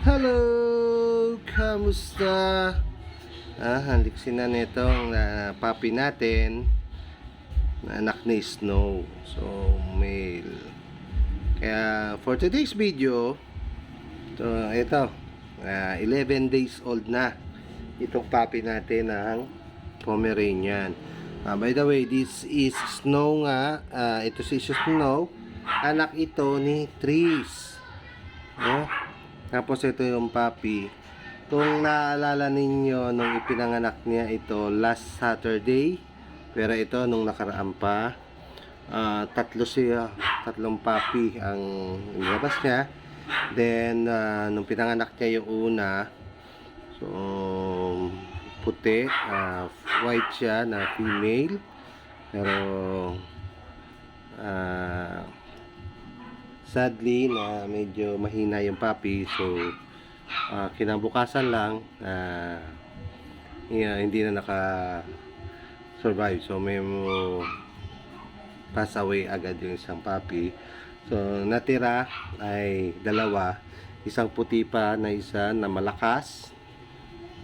Hello! Kamusta? Ah, haliksin na nitong uh, papi natin na anak ni Snow. So, male. Kaya, for today's video, ito, ito ah, 11 days old na itong papi natin ng Pomeranian. Ah, by the way, this is Snow nga. Ah, ito si Snow. Anak ito ni Tris. No? Tapos ito yung papi. Kung naalala ninyo nung ipinanganak niya ito last Saturday, pero ito nung nakaraan pa, ah, tatlo siya, tatlong papi ang nilabas niya. Then, ah, nung pinanganak niya yung una, so, puti, ah, white siya na female. Pero, ah, sadly na medyo mahina yung papi so ah, kinabukasan lang ah, yeah, hindi na naka survive so may mo pass away agad yung isang papi so natira ay dalawa. Isang puti pa na isa na malakas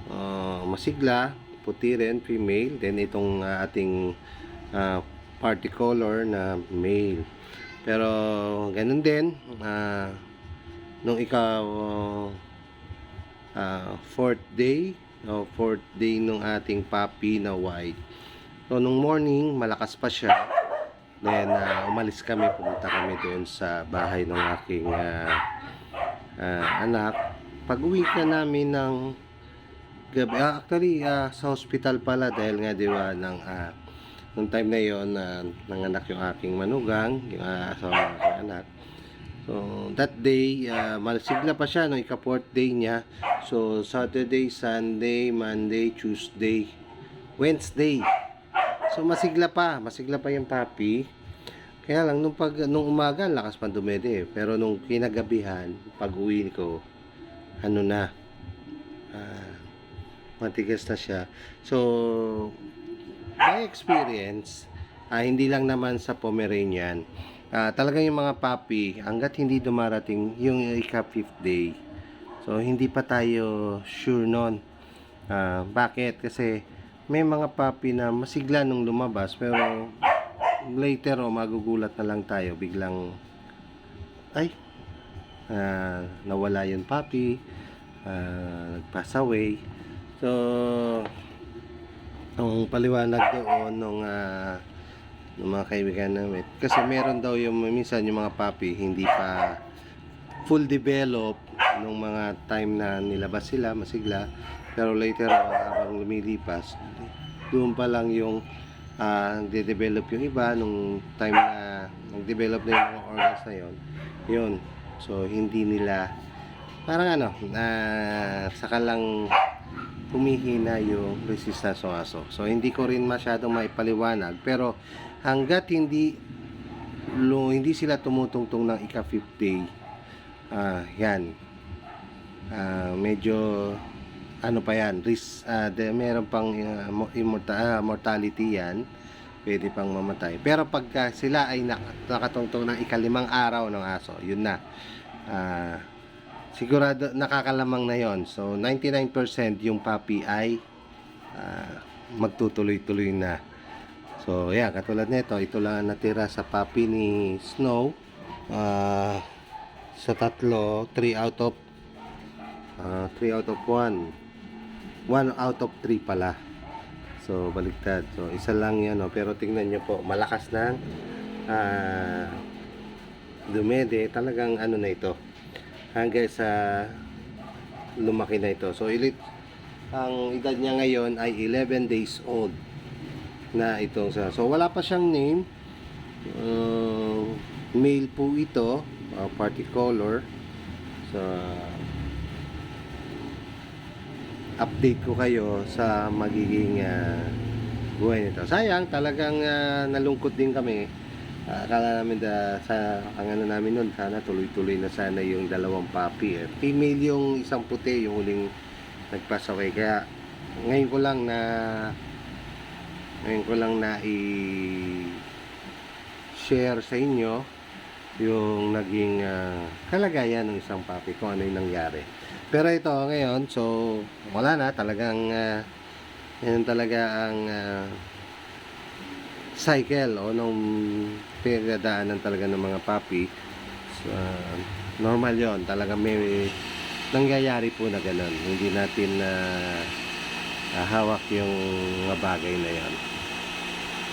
ah, masigla puti rin female. Then itong ah, ating ah, party color na male pero ganun din ah, nung ikaw ah, fourth day o fourth day nung ating puppy na white. So nung morning malakas pa siya. Then ah, umalis kami pumunta kami doon sa bahay ng aking ah, ah, anak. Pag uwi na namin ng gabi ah, actually ah, sa hospital pala dahil nga di ba ng ah, nung time na yon na nanganak yung aking manugang yung ah, asawa ng aking anak. So that day ah, masigla pa siya nung ika fourth day niya. So Saturday, Sunday, Monday, Tuesday Wednesday. So masigla pa. Masigla pa yung papi. Kaya lang nung pag nung umaga lakas pa dumede pero nung kinagabihan pag uwi ko ano na ah, matigas na siya. So by experience, ah, hindi lang naman sa Pomeranian, ah, talagang yung mga puppy, hanggat hindi dumarating yung ika fifth day, so hindi pa tayo sure nun. Ah, bakit? Kasi may mga puppy na masigla nung lumabas, pero later o magugulat na lang tayo, biglang, ay, ah, nawala yung puppy, ah, nag-pass away. So, ang paliwanag doon nung ah, ng mga kaibigan namin. Kasi meron daw yung minsan yung mga puppy hindi pa full develop nung mga time na nilabas sila, masigla. Pero later on, habang lumilipas, doon pa lang yung ah, nagde-develop yung iba nung time na nag-develop na yung mga organs na yon. Yun. So, hindi nila parang ano, na saka lang humihina yung resistance ng aso. So, hindi ko rin masyadong maipaliwanag. Pero, hanggat hindi lo, hindi sila tumutungtong ng ika-fifth day, ah, yan, ah, medyo, ano pa yan, risk, ah, de, meron pang mo- immorta- ah, mortality yan, pwede pang mamatay. Pero pagka sila ay nak- nakatungtong ng ikalimang araw ng aso, yun na, ah, sigurado nakakalamang na yon so 99% yung puppy ay ah, magtutuloy-tuloy na. So yeah katulad nito ito lang ang natira sa puppy ni Snow. Ah, sa tatlo 3 out of 3 out of 1 1 out of 3 pala. So baliktad. So isa lang yan oh. pero tingnan nyo po malakas ng ah, dumede talagang ano na ito hanggang sa lumaki na ito. So, ilit, ang edad niya ngayon ay 11 days old na itong sa. So, wala pa siyang name. Uh, male po ito, uh, party color. So, update ko kayo sa magiging uh, buhay nito. Sayang, talagang uh, nalungkot din kami akala namin da, sa ang ano namin nun, sana tuloy-tuloy na sana yung dalawang papi. Eh. Female yung isang puti, yung huling nagpass away. Kaya ngayon ko lang na ngayon ko lang na i share sa inyo yung naging ah, kalagayan ng isang papi kung ano yung nangyari. Pero ito ngayon, so wala na talagang uh, yan talaga ang ah, cycle o nung pinagdadaanan talaga ng mga papi. So, ah, normal yon talaga may nangyayari po na ganun. Hindi natin na hawak yung mga bagay na yan.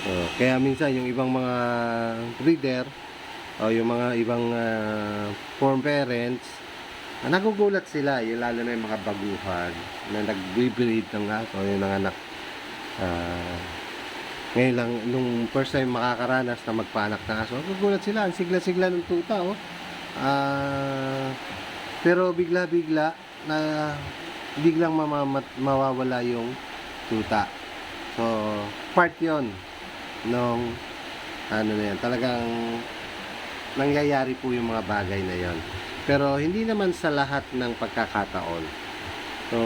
So, kaya minsan yung ibang mga breeder o yung mga ibang ah, form parents nagugulat sila, yung lalo na yung mga baguhan na nag-breed ng aso, yung nanganak. Ah, ngayon lang, nung first time makakaranas na magpaanak ng aso, nagugulat sila, ang sigla-sigla ng tuta, oh. Ah, pero bigla-bigla na biglang mamamat, mawawala yung tuta. So, part yon nung ano na yan, talagang nangyayari po yung mga bagay na yon. Pero hindi naman sa lahat ng pagkakataon. So,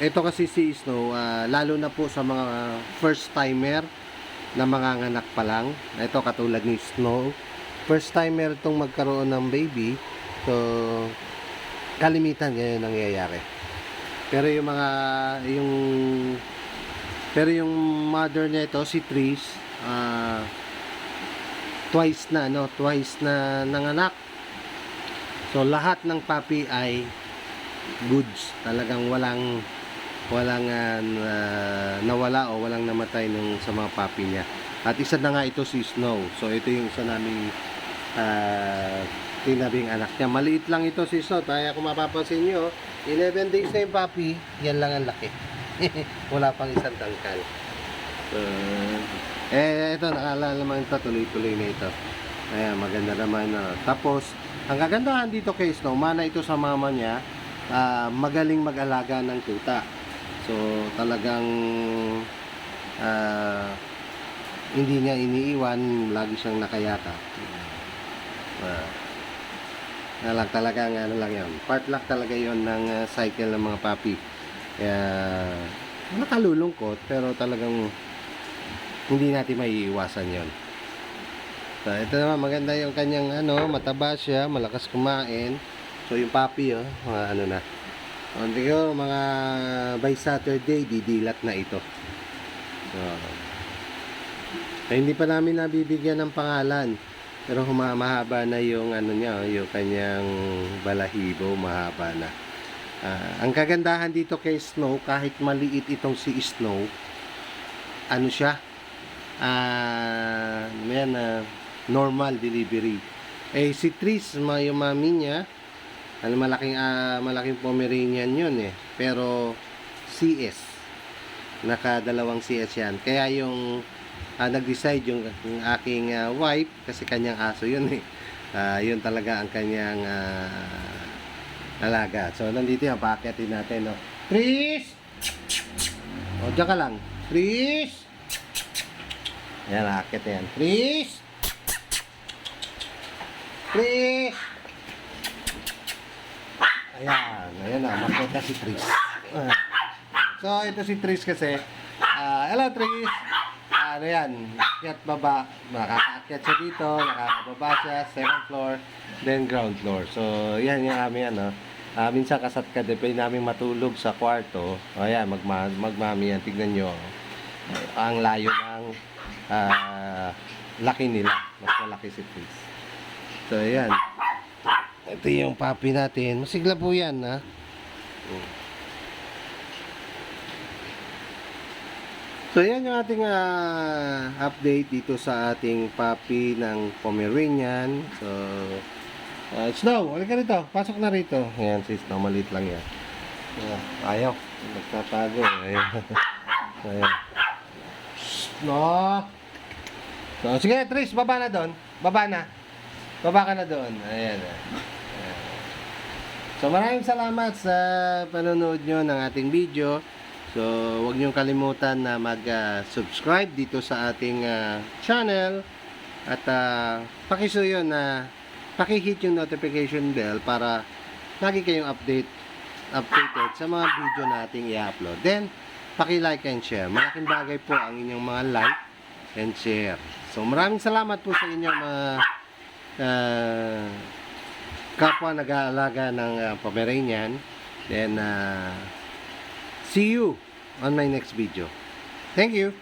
ito kasi si Snow, ah, lalo na po sa mga first timer na mga nganak pa lang. Ito katulad ni Snow. First timer itong magkaroon ng baby. So, kalimitan ganyan nangyayari. Pero yung mga yung pero yung mother niya ito si Tris ah, twice na no, twice na nanganak. So lahat ng papi ay goods. Talagang walang walang na- nawala o walang namatay nung sa mga papi niya. At isa na nga ito si Snow. So ito yung isa naming uh, tinabing anak niya. Maliit lang ito si Snow. Kaya kung mapapansin nyo, 11 days na yung papi, yan lang ang laki. Wala pang isang tangkal. So, eh, ito, nakaalala naman ito, tuloy-tuloy na ito. Ayan, maganda naman. na Tapos, ang kagandahan dito kay Snow, mana ito sa mama niya, ah, magaling mag-alaga ng tuta. So, talagang ah, hindi niya iniiwan, lagi siyang nakayaka. Ah, na lang talaga ang ano lang yun. Part lang talaga yon ng ah, cycle ng mga papi. Kaya nakalulungkot pero talagang hindi natin maiiwasan yon. So, ito naman maganda yung kanyang ano, mataba siya, malakas kumain. So yung papi oh, mga ano na. O, siguro mga by Saturday didilat na ito. So, eh, hindi pa namin nabibigyan ng pangalan. Pero huma- mahaba na yung ano niya, yung kanyang balahibo, mahaba na. Ah, ang kagandahan dito kay Snow, kahit maliit itong si Snow, ano siya? Ah, yan ah, normal delivery. Eh si Tris, yung mami niya, ano malaking ah, malaking Pomeranian 'yun eh. Pero CS. Nakadalawang CS 'yan. Kaya yung ah, nag-decide yung, yung aking ah, wife kasi kanyang aso 'yun eh. Ah, 'yun talaga ang kanyang ah, alaga. So nandito yan, paakyatin natin, no. Tris! O, dyan ka lang. Tris! Ayan, na yan. Tris! Tris! Ayan, ayan na, makita si Tris. So, ito si Tris kasi. Ah, hello, Tris! Ah, ano yan, akyat baba, nakakaakyat siya dito, nakakababa siya, second floor, then ground floor. So, yan yung aming ano. Ah, minsan kasat ka, depende namin matulog sa kwarto. Ayan, magma magmami yan, tignan nyo. Ang layo ng ah, laki nila. Mas malaki si Tris. So, ayan. Ito yung papi natin. Masigla po yan, ha? So, yan yung ating ah, update dito sa ating papi ng Pomeranian. So, ah, Snow, halika rito. Pasok na rito. Ayan, si Snow. Maliit lang yan. Ayan, ayaw. Nagtatago. Ayan. Ayan. Snow! So, sige, Tris, baba na doon. Baba na. Baba ka na doon. Ayan. ah. So, maraming salamat sa panonood nyo ng ating video. So, huwag niyong kalimutan na mag-subscribe dito sa ating ah, channel. At uh, pakisuyo na pakihit yung notification bell para lagi kayong update updated sa mga video nating i-upload. Then, paki-like and share. Malaking bagay po ang inyong mga like and share. So, maraming salamat po sa inyong mga ah, kapwa nag-aalaga ng ah, Pomeranian. Then, uh, see you on my next video. Thank you!